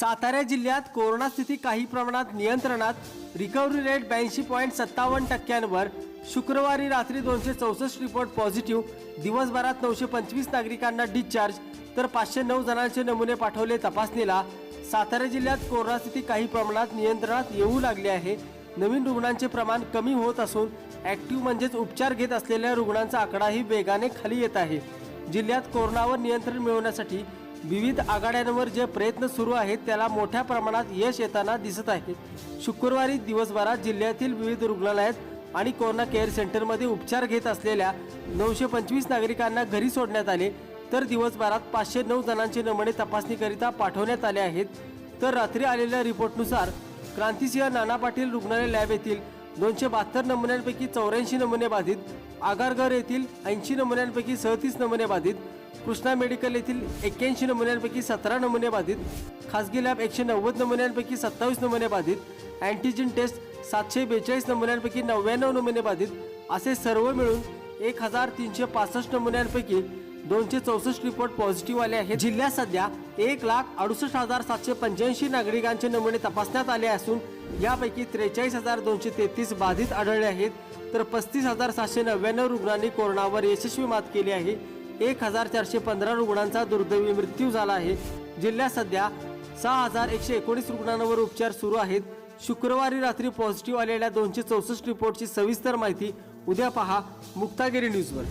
सातारा जिल्ह्यात कोरोना स्थिती काही प्रमाणात नियंत्रणात. रिकव्हरी रेट ब्याऐंशी पॉईंट सत्तावन्न टक्क्यांवर. शुक्रवारी रात्री दोनशे चौसष्ट रिपोर्ट पॉझिटिव्ह. दिवसभरात नऊशे पंचवीस नागरिकांना डिस्चार्ज. तर पाचशे नऊ जणांचे नमुने पाठवले तपासणीला. सातारा जिल्ह्यात कोरोना स्थिती काही प्रमाणात नियंत्रणात येऊ लागली आहे. नवीन रुग्णांचे प्रमाण कमी होत असून ॲक्टिव्ह म्हणजेच उपचार घेत असलेल्या रुग्णांचा आकडाही वेगाने खाली येत आहे. जिल्ह्यात कोरोनावर नियंत्रण मिळवण्यासाठी विविध आघाड्यांवर जे प्रयत्न सुरू आहेत त्याला मोठ्या प्रमाणात यश येताना दिसत आहे. शुक्रवारी दिवसभरात जिल्ह्यातील विविध रुग्णालयात आणि कोरोना केअर सेंटरमध्ये उपचार घेत असलेल्या नऊशे पंचवीस नागरिकांना घरी सोडण्यात आले. तर दिवसभरात पाचशे नऊ जणांचे नमुने तपासणीकरिता पाठवण्यात आले आहेत. तर रात्री आलेल्या रिपोर्टनुसार क्रांतिसिंह नाना पाटील रुग्णालय लॅब येथील दोनशे बहात्तर नमुन्यांपैकी चौऱ्याऐंशी नमुने बाधित आगारघर येथील ऐंशी नमुन्यांपैकी सदतीस नमुने बाधित कृष्णा मेडिकल येथील एक्क्याऐंशी नमुन्यांपैकी सतरा नमुने बाधित खासगी लॅब एकशे नव्वद नमुन्यांपैकी सत्तावीस नमुने बाधित अँटीजेन टेस्ट सातशे बेचाळीस नमुन्यांपैकी नव्याण्णव नमुने बाधित असे सर्व मिळून एक हजार तीनशे पासष्ट नमुन्यांपैकी दोनशे चौसष्ट रिपोर्ट पॉझिटिव्ह आले आहेत. जिल्ह्यात सध्या एक लाख अडुसष्ट हजार सातशे पंच्याऐंशी नागरिकांचे नमुने तपासण्यात आले असून यापैकी त्रेचाळीस हजार दोनशे तेहतीस बाधित आढळले आहेत. तर पस्तीस हजार सातशे नव्याण्णव रुग्णांनी कोरोनावर यशस्वी मात केली आहे. एक हजार चारशे पंधरा रुग्णांचा दुर्दैवी मृत्यू झाला आहे. जिल्ह्यात सध्या सहा हजार एकशे एकोणीस रुग्णांवर उपचार सुरू आहेत. शुक्रवारी रात्री पॉझिटिव्ह आलेल्या दोनशे चौसष्ट रिपोर्टची सविस्तर माहिती उद्या पहा मुक्तागिरी न्यूजवर.